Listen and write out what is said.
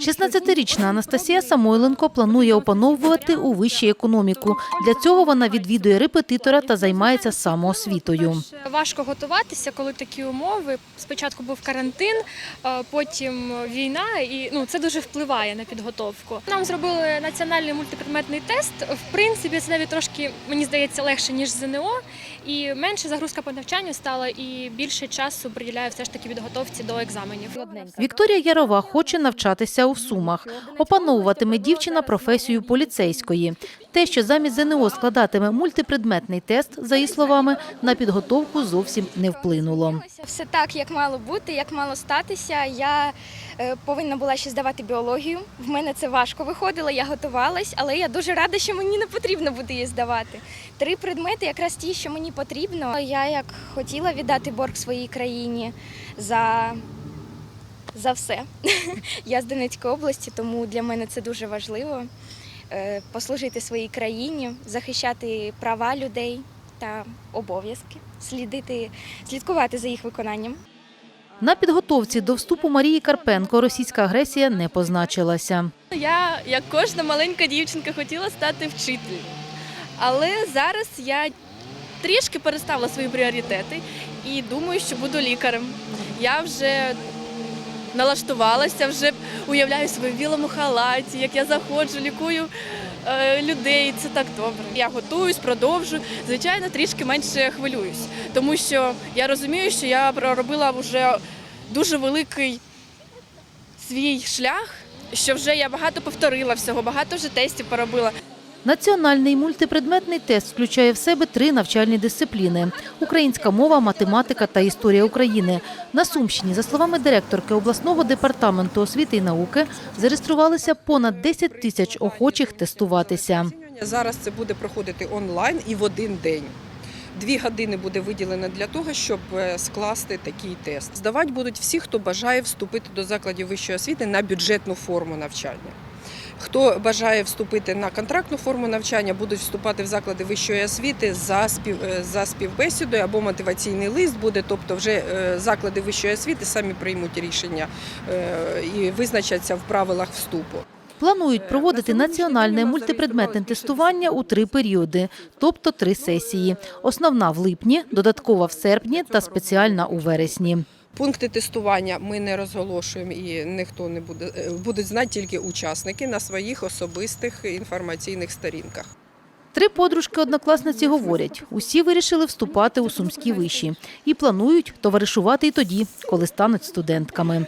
16-річна Анастасія Самойленко планує опановувати у вищій економіку. Для цього вона відвідує репетитора та займається самоосвітою. Важко готуватися, коли такі умови. Спочатку був карантин, потім війна, і ну це дуже впливає на підготовку. Нам зробили національний мультипредметний тест. В принципі, це навіть трошки мені здається легше ніж ЗНО, і менше загрузка по навчанню стала, і більше часу приділяю все ж таки підготовці до екзаменів. Вікторія Ярова хоче навчатися у Сумах. Опановуватиме дівчина професію поліцейської. Те, що замість ЗНО складатиме мультипредметний тест, за її словами, на підготовку зовсім не вплинуло. Все так, як мало бути, як мало статися. Я е, повинна була ще здавати біологію. В мене це важко виходило, я готувалась, але я дуже рада, що мені не потрібно буде її здавати. Три предмети, якраз ті, що мені потрібно. Я як хотіла віддати борг своїй країні за, за все. я з Донецької області, тому для мене це дуже важливо. Е, Послужити своїй країні, захищати права людей та обов'язки, слідити, слідкувати за їх виконанням. На підготовці до вступу Марії Карпенко російська агресія не позначилася. Я, як кожна маленька дівчинка, хотіла стати вчителем. Але зараз я трішки переставила свої пріоритети і думаю, що буду лікарем. Я вже налаштувалася, вже уявляю себе в білому халаті, як я заходжу, лікую е, людей. Це так добре. Я готуюсь, продовжую. Звичайно, трішки менше хвилююсь, тому що я розумію, що я проробила вже дуже великий свій шлях, що вже я багато повторила всього, багато вже тестів поробила. Національний мультипредметний тест включає в себе три навчальні дисципліни: українська мова, математика та історія України. На Сумщині, за словами директорки обласного департаменту освіти і науки, зареєструвалися понад 10 тисяч охочих тестуватися. Зараз це буде проходити онлайн і в один день. Дві години буде виділено для того, щоб е, скласти такий тест. Здавати будуть всі, хто бажає вступити до закладів вищої освіти на бюджетну форму навчання. Хто бажає вступити на контрактну форму навчання, будуть вступати в заклади вищої освіти за спів е, за співбесідою або мотиваційний лист буде. Тобто, вже е, заклади вищої освіти самі приймуть рішення е, і визначаться в правилах вступу. Планують проводити національне мультипредметне тестування у три періоди, тобто три сесії. Основна в липні, додаткова в серпні та спеціальна у вересні. Пункти тестування ми не розголошуємо і ніхто не буде е, будуть знати тільки учасники на своїх особистих інформаційних сторінках. Три подружки-однокласниці говорять, усі вирішили вступати у сумські виші і планують товаришувати і тоді, коли стануть студентками.